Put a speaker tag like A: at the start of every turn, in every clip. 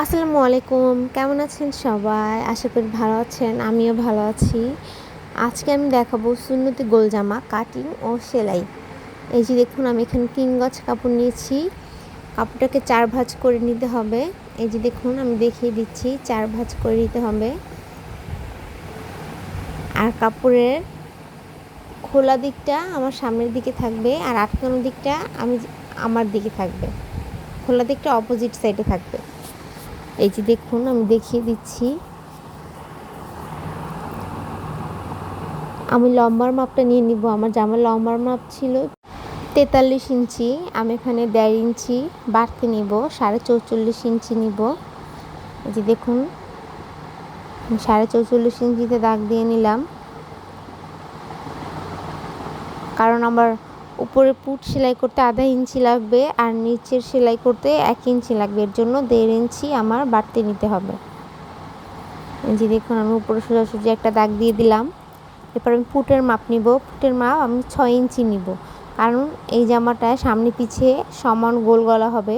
A: আসসালামু আলাইকুম। কেমন আছেন সবাই? আশা করি ভালো আছেন, আমিও ভালো আছি। আজকে আমি দেখাবো সুন্নতি গোল জামা কাটিং ও সেলাই। এই যে দেখুন, আমি এখানে তিন কাপড় নিয়েছি। কাপড়টাকে চার ভাঁজ করে নিতে হবে। এই যে দেখুন, আমি দেখিয়ে দিচ্ছি, চার ভাঁজ করে নিতে হবে। আর কাপড়ের খোলা দিকটা আমার সামনের দিকে থাকবে আর আটকানো দিকটা আমি আমার দিকে থাকবে। খোলা দিকটা অপোজিট সাইডে থাকবে। এই যে দেখুন, আমি দেখিয়ে দিচ্ছি। আমি লম্বার মাপটা নিয়ে নিব। আমার জামার লম্বার মাপ ছিল তেতাল্লিশ ইঞ্চি। আমি এখানে দেড় ইঞ্চি বাড়তে নিব, সাড়ে চৌচল্লিশ ইঞ্চি নিব। এই যে দেখুন সাড়ে চৌচল্লিশ ইঞ্চিতে দাগ দিয়ে নিলাম। কারণ আমার উপরে পুট সেলাই করতে আধা ইঞ্চি লাগবে আর নিচের সেলাই করতে এক ইঞ্চি লাগবে। এর জন্য দেড় ইঞ্চি আমার বাড়তে নিতে হবে। যে দেখুন, আমি উপরে সোজাসুজি একটা দাগ দিয়ে দিলাম। এরপর আমি পুটের মাপ নিব। পুটের মাপ আমি ছয় ইঞ্চি নিব। কারণ এই জামাটায় সামনে পিছিয়ে সমান গোল গলা হবে।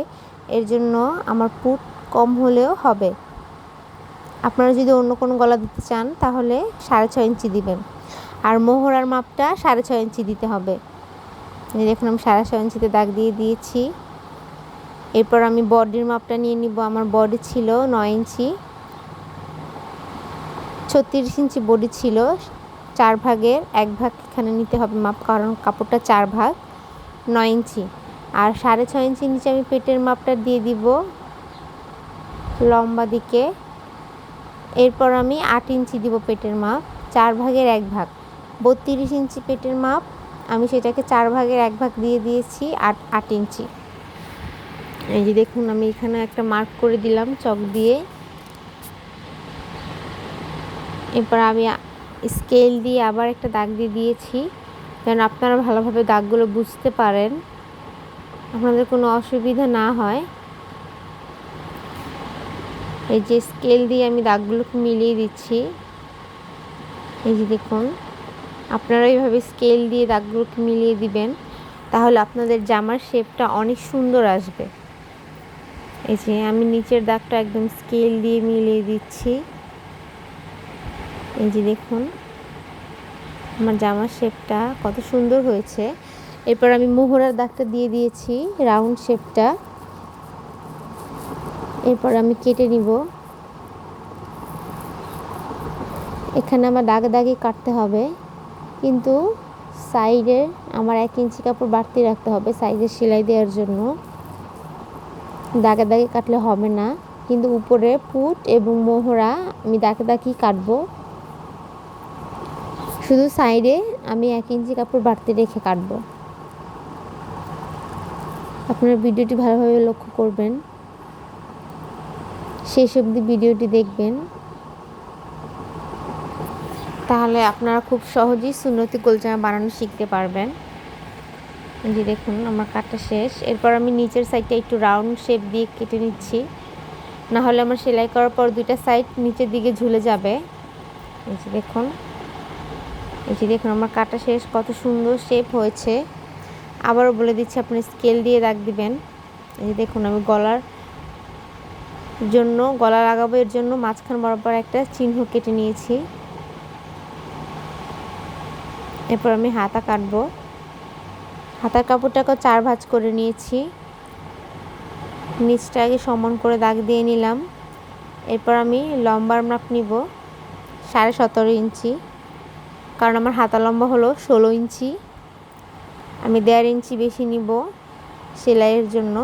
A: এর জন্য আমার পুট কম হলেও হবে। আপনারা যদি অন্য কোনো গলা দিতে চান, তাহলে সাড়ে ছয় ইঞ্চি দিবেন। আর মোহরার মাপটা সাড়ে ছয় ইঞ্চি দিতে হবে। দেখুন, আমি সাড়ে ছয় ইঞ্চিতে দাগ দিয়ে দিয়েছি। এরপর আমি বডির মাপটা নিয়ে নিব। আমার বডি ছিল নয় ইঞ্চি, ছত্রিশ ইঞ্চি বডি ছিল। চার ভাগের এক ভাগ এখানে নিতে হবে মাপ, কারণ কাপড়টা চার ভাগ, নয় ইঞ্চি। আর সাড়ে ছয় ইঞ্চি নিচে আমি পেটের মাপটা দিয়ে দিব লম্বা দিকে। এরপর আমি আট ইঞ্চি দিব পেটের মাপ, চার ভাগের এক ভাগ। বত্রিশ ইঞ্চি পেটের মাপ আমি সেটাকে চার ভাগের এক ভাগ দিয়ে দিয়েছি আট আট ইঞ্চি। এই যে দেখুন, আমি এখানে একটা মার্ক করে দিলাম চক দিয়ে। এরপর আমি স্কেল দিয়ে আবার একটা দাগ দিয়ে দিয়েছি। যেন আপনারা ভালোভাবে দাগগুলো বুঝতে পারেন। আপনাদের কোনো অসুবিধা না হয়। এই যে স্কেল দিয়ে আমি দাগগুলোকে মিলিয়ে দিচ্ছি। এই যে দেখুন। আপনারা এইভাবে স্কেল দিয়ে দাগগুলোকে মিলিয়ে দিবেন, তাহলে আপনাদের জামার শেপটা অনেক সুন্দর আসবে। এই যে আমি নিচের দাগটা একদম স্কেল দিয়ে মিলিয়ে দিচ্ছি। এই যে দেখুন, আমার জামার শেপটা কত সুন্দর হয়েছে। এরপর আমি মোহরার দাগটা দিয়ে দিয়েছি রাউন্ড শেপটা এরপর আমি কেটে নিব। এখানে আমার দাগে দাগে কাটতে হবে। কিন্তু সাইডে আমার এক ইঞ্চি কাপড় বাড়তি রাখতে হবে সাইডে সেলাই দেওয়ার জন্য। দাগে দাগে কাটলে হবে না, কিন্তু উপরে পুট এবং মোহরা আমি দাগে দাগেই কাটবো। শুধু সাইডে আমি এক ইঞ্চি কাপড় বাড়তি রেখে কাটবো। আপনারা ভিডিওটি ভালোভাবে লক্ষ্য করবেন। শেষ অবধি ভিডিওটি দেখবেন। তাহলে আপনারা খুব সহজেই সুন্নতি গোলজামা বানানো শিখতে পারবেন। যে দেখুন, আমার কাটা শেষ। এরপর আমি নিচের সাইডটা একটু রাউন্ড শেপ দিয়ে কেটে নিচ্ছি। না হলে আমার সেলাই করার পর দুইটা সাইড নিচের দিকে ঝুলে যাবে। এই যে দেখুন। এই যে দেখুন, আমার কাটা শেষ। কত সুন্দর শেপ হয়েছে। আবারও বলে দিচ্ছি, আপনি স্কেল দিয়ে দাগ দিবেন। এই যে দেখুন, আমি গলার জন্য, গলা লাগাবো এর জন্য মাঝখান বরাবর একটা চিহ্ন কেটে নিয়েছি। এরপর আমি হাতা কাটবো। হাতার কাপড়টাকে চার ভাঁজ করে নিয়েছি। নিচটা আগে সমান করে দাগ দিয়ে নিলাম। এরপর আমি লম্বার মাপ নিব, সাড়ে সতেরো ইঞ্চি। কারণ আমার হাতা লম্বা হলো ষোলো ইঞ্চি। আমি দেড় ইঞ্চি বেশি নিব সেলাইয়ের জন্য।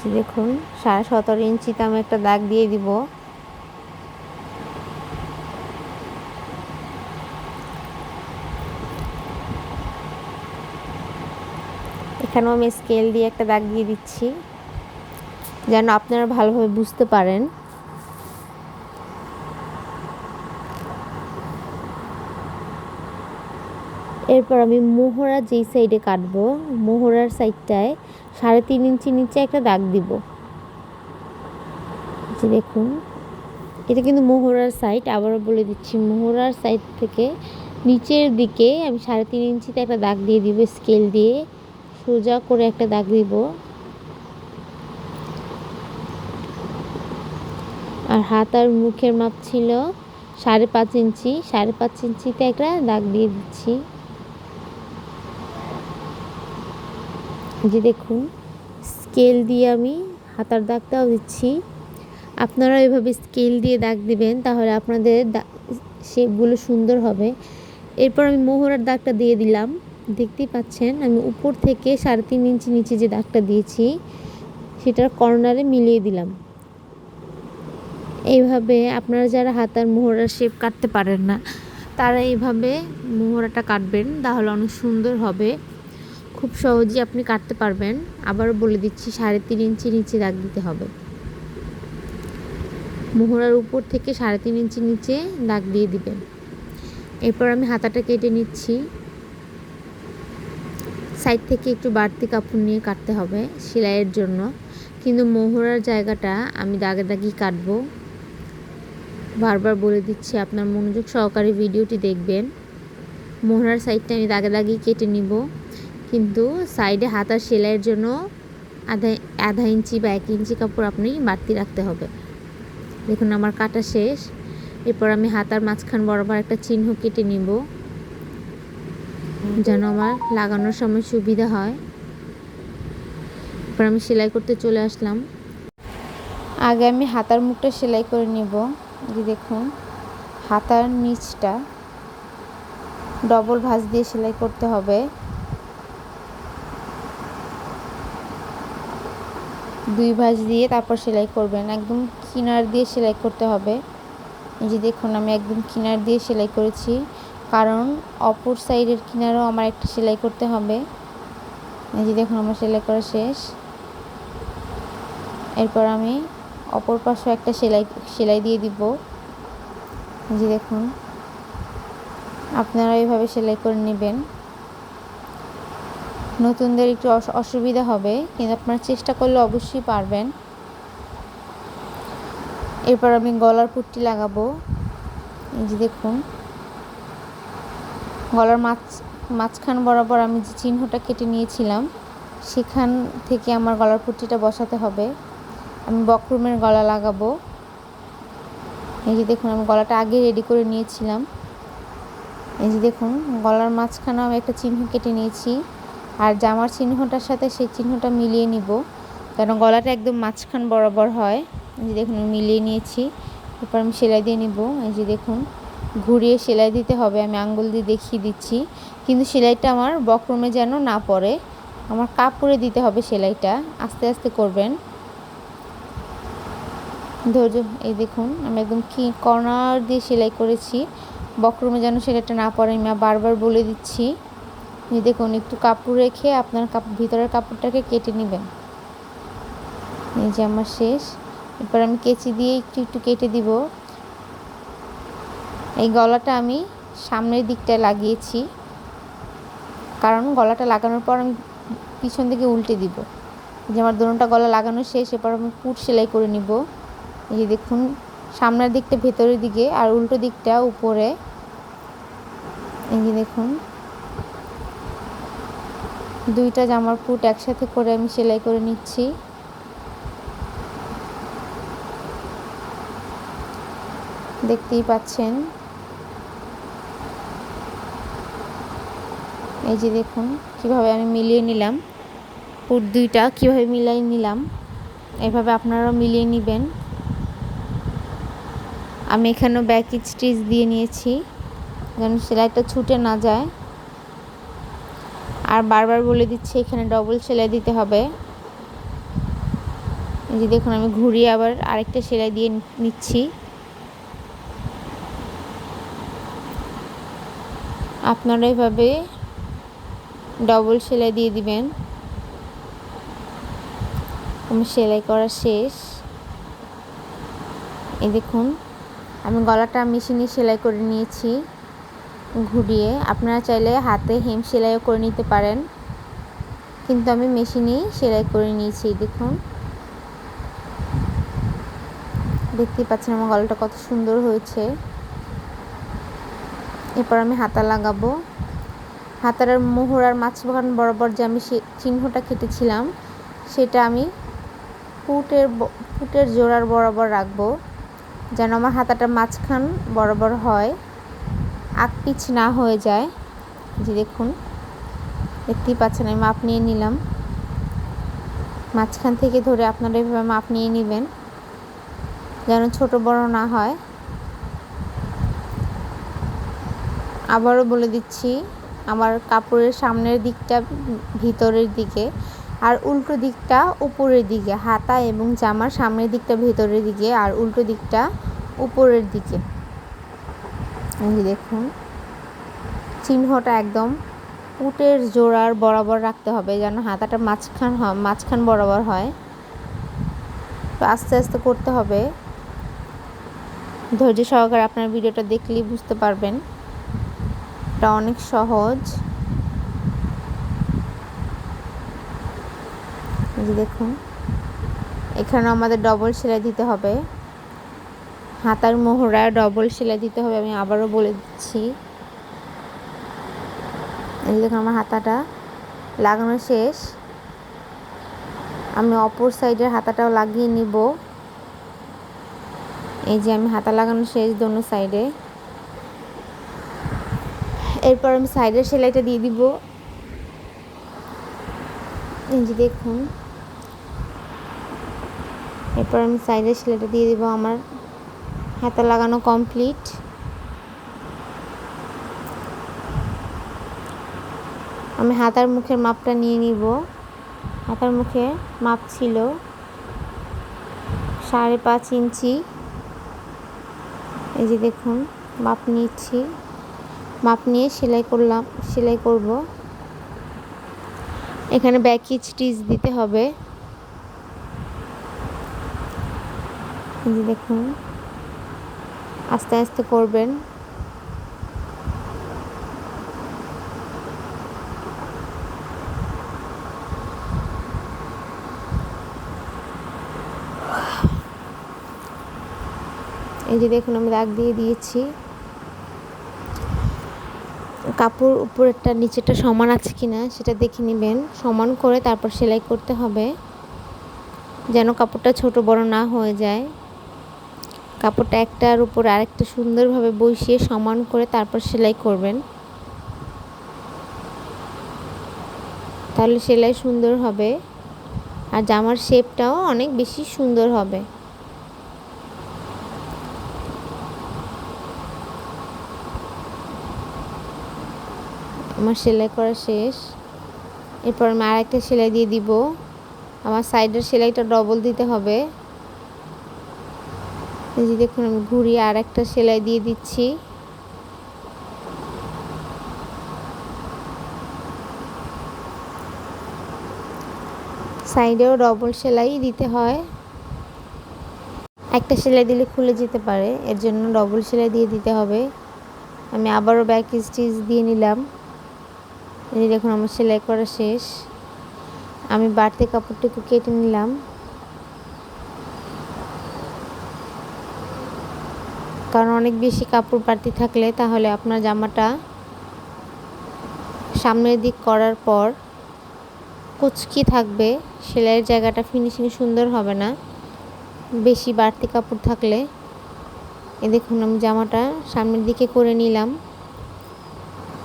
A: যে দেখুন, সাড়ে সতেরো ইঞ্চিতে আমি একটা দাগ দিয়ে দিব। এখানেও আমি স্কেল দিয়ে একটা দাগ দিয়ে দিচ্ছি, যেন আপনারা ভালোভাবে বুঝতে পারেন। এরপর আমি মোহরা যেই সাইডে কাটবো, মোহরার সাইডটায় সাড়ে তিন ইঞ্চি নিচে একটা দাগ দিব। যে দেখুন, এটা কিন্তু মোহরার সাইড আবারও বলে দিচ্ছি, মোহরার সাইড থেকে নিচের দিকে আমি সাড়ে তিন ইঞ্চিতে একটা দাগ দিয়ে দিব স্কেল দিয়ে। সোজা করে একটা দাগ দিব। আর হাত আর মুখের মাপ ছিল সাড়ে পাঁচ ইঞ্চি। সাড়ে পাঁচ ইঞ্চিতে একটা দাগ দিয়ে দিচ্ছি। যে দেখুন, স্কেল দিয়ে আমি হাতার দাগটাও দিচ্ছি। আপনারা এভাবে স্কেল দিয়ে দাগ দিবেন, তাহলে আপনাদের শেপগুলো সুন্দর হবে। এরপর আমি মোহরার দাগটা দিয়ে দিলাম। দেখতেই পাচ্ছেন, আমি উপর থেকে সাড়ে তিন ইঞ্চি নিচে যে দাগটা দিয়েছি, সেটার কর্নারে মিলিয়ে দিলাম। এইভাবে আপনারা যারা হাতার মোহরার শেপ কাটতে পারেন না, তারা এইভাবে মোহরাটা কাটবেন, তাহলে অনেক সুন্দর হবে। খুব সহজেই আপনি কাটতে পারবেন, আবারও বলে দিচ্ছি, সাড়ে তিন ইঞ্চি নিচে দাগ দিতে হবে। মোহরার উপর থেকে সাড়ে তিন ইঞ্চি নিচে দাগ দিয়ে দিবেন। এরপর আমি হাতাটা কেটে নিচ্ছি। সাইড থেকে একটু বাড়তি কাপড় নিয়ে কাটতে হবে সেলাইয়ের জন্য। কিন্তু মোহরার জায়গাটা আমি দাগে দাগি কাটবো। বারবার বলে দিচ্ছি, আপনার মনোযোগ সহকারে ভিডিওটি দেখবেন। মোহরার সাইডটা আমি দাগে দাগি কেটে নিব। কিন্তু সাইডে হাতার সেলাইয়ের জন্য আধা আধা ইঞ্চি বা এক ইঞ্চি কাপড় আপনি বাড়তি রাখতে হবে। দেখুন, আমার কাটা শেষ। এরপর আমি হাতার মাঝখান বরাবর একটা চিহ্ন কেটে নিব। যেন আমার লাগানোর সময় সুবিধা হয়। এরপর আমি সেলাই করতে চলে আসলাম। আগে আমি হাতার মুখটা সেলাই করে নিব। যে দেখুন, হাতার নিচটা ডবল ভাঁজ দিয়ে সেলাই করতে হবে। দুই ভাঁজ দিয়ে তারপর সেলাই করবেন। একদম কিনার দিয়ে সেলাই করতে হবে। এই যে দেখুন, আমি একদম কিনার দিয়ে সেলাই করেছি। কারণ অপর সাইডের কিনারও আমার একটা সেলাই করতে হবে। এই যে দেখুন, আমার সেলাই করা শেষ। এরপর আমি অপর পাশে একটা সেলাই সেলাই দিয়ে দিব। যে দেখুন আপনারা এইভাবে সেলাই করে নেবেন। নতুনদের একটু অসুবিধা হবে, কিন্তু আপনারা চেষ্টা করলে অবশ্যই পারবেন। এরপর আমি গলার পুট্টি লাগাবো। এই যে দেখুন গলার মাছ, মাঝখান বরাবর আমি যে চিহ্নটা কেটে নিয়েছিলাম, সেখান থেকে আমার গলার পুট্টিটা বসাতে হবে। আমি বকরুমের গলা লাগাবো। এই যে দেখুন, আমি গলাটা আগে রেডি করে নিয়েছিলাম। এই যে দেখুন, গলার মাঝখানে আমি একটা চিহ্ন কেটে নিয়েছি। আর জামার চিহ্নটার সাথে সেই চিহ্নটা মিলিয়ে নিব, কারণ গলাটা একদম মাঝখান বরাবর হয়। এই যে দেখুন মিলিয়ে নিয়েছি। এরপর আমি সেলাই দিয়ে নিব। এই যে দেখুন ঘুরিয়ে সেলাই দিতে হবে, আমি আঙ্গুল দিয়ে দেখিয়ে দিচ্ছি। কিন্তু সেলাইটা আমার বক্রমে যেন না পড়ে, আমার কাপড়ে দিতে হবে সেলাইটা। আস্তে আস্তে করবেন। ধৈর্য, এই দেখুন, আমি একদম কি কর্নার দিয়ে সেলাই করেছি। বক্রমে যেন সেলাইটা না পড়ে, আমি বারবার বলে দিচ্ছি। দেখুন, একটু কাপড় রেখে আপনার কাপড় ভিতরের কাপড়টাকে কেটে নেবেন। এই যে আমার শেষ। এরপর আমি কেচি দিয়ে একটু একটু কেটে দিব। এই গলাটা আমি সামনের দিকটায় লাগিয়েছি। কারণ গলাটা লাগানোর পর আমি পিছন দিকে উল্টে দিব। যে আমার দোনোটা গলা লাগানো শেষ, এরপর আমি পুট সেলাই করে নিব। এই যে দেখুন, সামনের দিকটা ভেতরের দিকে আর উল্টো দিকটা উপরে। এই যে দেখুন, দুইটা জামার পুট একসাথে করে আমি সেলাই করে নিচ্ছি। দেখতেই পাচ্ছেন এই যে দেখুন, কীভাবে আমি মিলিয়ে নিলাম। পুট দুইটা কীভাবে মিলাই নিলাম, এভাবে আপনারাও মিলিয়ে নেবেন। আমি এখানেও ব্যাক স্টিচ দিয়ে নিয়েছি, যেন সেলাইটা ছুটে না যায়। আর বারবার বলে দিচ্ছি, এখানে ডবল সেলাই দিতে হবে। এই যে দেখুন, আমি ঘুরিয়ে আবার আরেকটা সেলাই দিয়ে নিচ্ছি। আপনারা এভাবে ডবল সেলাই দিয়ে দিবেন। আমি সেলাই করা শেষ। এই দেখুন, আমি গলাটা মেশিনে সেলাই করে নিয়েছি ঘুরিয়ে। আপনারা চাইলে হাতে হেম সেলাইও করে নিতে পারেন। কিন্তু আমি মেশিনেই সেলাই করে নিয়েছি দেখুন। দেখতেই পাচ্ছেন আমার গলাটা কত সুন্দর হয়েছে। এরপর আমি হাতা লাগাবো। হাতার মোহরার মাঝখান বরাবর যে আমি সে চিহ্নটা কেটেছিলাম সেটা আমি ফুটের ফুটের জোড়ার বরাবর রাখব। যেন আমার হাতাটা মাঝখান বরাবর হয়, আগ পিছ না হয়ে যায়। যে দেখুন, দেখতেই পাচ্ছেন আমি মাপ নিয়ে নিলাম। মাঝখান থেকে ধরে আপনারা এভাবে মাপ নিয়ে নেবেন, যেন ছোট বড় না হয়। আবারও বলে দিচ্ছি আমার কাপড়ের সামনের দিকটা ভিতরের দিকে আর উল্টো দিকটা উপরের দিকে, হাতা এবং জামার সামনের দিকটা ভেতরের দিকে আর উল্টো দিকটা উপরের দিকে। দেখুন, চিহ্নটা একদম পুটের জোড়ার বরাবর রাখতে হবে যেন হাতাটা মাঝখান হয় মাঝখান বরাবর হয়। তো আস্তে আস্তে করতে হবে। ধৈর্য সহকারে আপনার ভিডিওটা দেখলেই বুঝতে পারবেন। এটা অনেক সহজ। দেখুন, এখানে আমাদের ডবল সেলাই দিতে হবে। হাতার মোহরা ডবল সেলাই দিতে হবে, আমি আবারও বলে দিচ্ছি। দেখুন আমার হাতাটা লাগানো শেষ। আমি অপর সাইডের হাতাটাও লাগিয়ে নিব। এই যে আমি হাতা লাগানো শেষ দোনো সাইডে। এরপর আমি সাইডের সেলাইটা দিয়ে দিব। এই যে দেখুন। এরপর আমি সাইডের সেলাইটা দিয়ে দিব আমার হাতা লাগানো কমপ্লিট। আমি হাতার মুখের মাপটা নিয়ে নিব। হাতার মুখে মাপ ছিল সাড়ে পাঁচ ইঞ্চি। এই যে দেখুন, মাপ নিচ্ছি। মাপ নিয়ে সেলাই করলাম, সেলাই করব। এখানে ব্যাক স্টিচ দিতে হবে। দেখুন, আস্তে আস্তে করবেন। এই যে দেখুন, আমি দাগ দিয়ে দিয়েছি। কাপড় উপরেরটা নিচেটা সমান আছে কি না সেটা দেখে নেবেন। সমান করে তারপর সেলাই করতে হবে। যেন কাপড়টা ছোট বড় না হয়ে যায়। কাপড়টা একটার উপর আরেকটা সুন্দরভাবে বসিয়ে সমান করে তারপর সেলাই করবেন। তাহলে সেলাই সুন্দর হবে। আর জামার শেপটাও অনেক বেশি সুন্দর হবে। আমার সেলাই করা শেষ। এরপর আমি আরেকটা সেলাই দিয়ে দিব। আমার সাইডের সেলাইটা ডবল দিতে হবে। এই যে দেখুন, আমি ঘুরিয়ে আর একটা সেলাই দিয়ে দিচ্ছি। সাইডেও ডবল সেলাই দিতে হয়। একটা সেলাই দিলে খুলে যেতে পারে, এর জন্য ডবল সেলাই দিয়ে দিতে হবে। আমি আবারও ব্যাক স্টিচ দিয়ে নিলাম। এই দেখুন, আমার সেলাই করা শেষ। আমি বাড়তি কাপড়টুকু কেটে নিলাম। কারণ অনেক বেশি কাপড় বাড়তি থাকলে তাহলে আপনার জামাটা সামনের দিক করার পর কুচকি থাকবে, সেলাইয়ের জায়গাটা ফিনিশিং সুন্দর হবে না। বেশি বাড়তি কাপড় থাকলে এ দেখুন, আমি জামাটা সামনের দিকে করে নিলাম।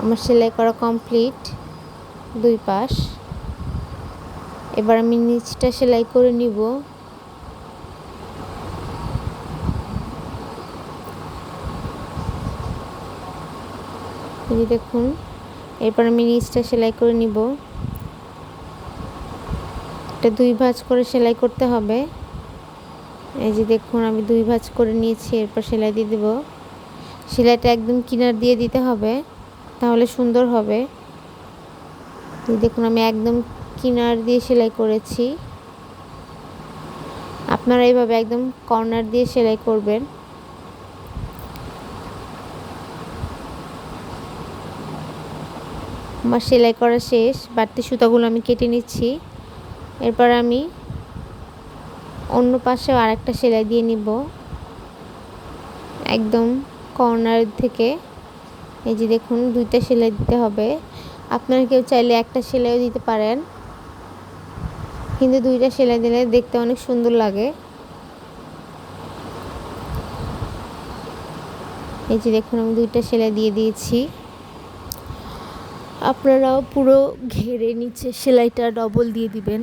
A: আমার সেলাই করা কমপ্লিট দুই পাশ। এবার আমি নিচটা সেলাই করে নিব। এই দেখুন, এরপর আমি নিচটা সেলাই করে নিব। এটা দুই ভাঁজ করে সেলাই করতে হবে। এই যে দেখুন, আমি দুই ভাঁজ করে নিয়েছি, এরপর সেলাই দিয়ে দেব। সেলাইটা একদম কিনার দিয়ে দিতে হবে। তাহলে সুন্দর হবে। দেখুন, আমি একদম কিনার দিয়ে সেলাই করেছি। আপনারা এইভাবে একদম কর্নার দিয়ে সেলাই করবেন। আমার সেলাই করা শেষ, বাড়তি সুতাগুলো আমি কেটে নিচ্ছি। এরপর আমি অন্য পাশেও আরেকটা সেলাই দিয়ে নিব। একদম কর্নার থেকে। এই যে দেখুন, দুইটা সেলাই দিতে হবে। আপনারা কেউ চাইলে একটা সেলাইও দিতে পারেন। কিন্তু দুইটা সেলাই দিলে দেখতে অনেক সুন্দর লাগে। এই যে দেখুন, আমি দুইটা সেলাই দিয়ে দিয়েছি। আপনারাও পুরো ঘেরে নিচে সেলাইটা ডবল দিয়ে দিবেন।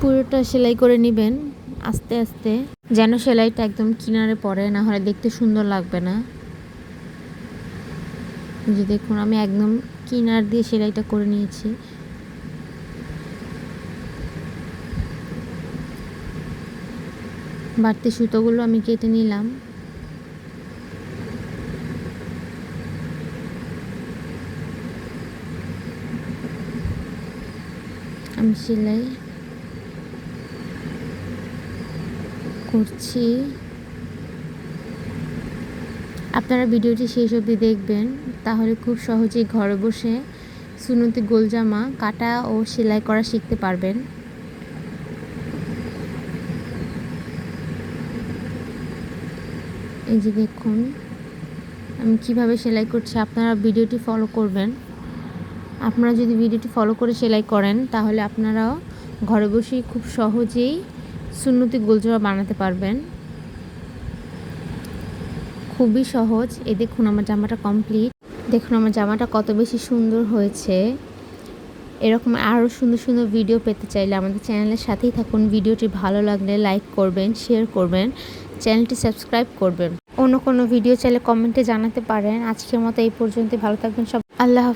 A: পুরোটা সেলাই করে নেবেন। আস্তে আস্তে যেন সেলাইটা একদম কিনারে পড়ে, না হলে দেখতে সুন্দর লাগবে না। যে দেখুন, আমি একদম কিনার দিয়ে সেলাইটা করে নিয়েছি। বাড়তি সুতোগুলো আমি কেটে নিলাম। আমি সেলাই করছি। আপনারা ভিডিওটি শেষ অবধি দেখবেন। তাহলে খুব সহজেই ঘরে বসে সুনতি গোলজামা, কাটা ও সেলাই করা শিখতে পারবেন। এই যে দেখুন, আমি কীভাবে সেলাই করছি, আপনারা ভিডিওটি ফলো করবেন। আপনারা যদি ভিডিওটি ফলো করে সেলাই করেন, তাহলে আপনারাও ঘরে বসেই খুব সহজেই সুন্নতি গোলজোড়া বানাতে পারবেন। খুবই সহজ। এ দেখুন আমার জামাটা কমপ্লিট দেখুন আমার জামাটা কত বেশি সুন্দর হয়েছে। এরকম আরও সুন্দর সুন্দর ভিডিও পেতে চাইলে আমাদের চ্যানেলের সাথেই থাকুন। ভিডিওটি ভালো লাগলে লাইক করবেন শেয়ার করবেন, চ্যানেলটি সাবস্ক্রাইব করবেন। অন্য কোনো ভিডিও চাইলে কমেন্টে জানাতে পারেন। আজকের মতো এই পর্যন্ত ভালো থাকবেন সব আল্লাহ।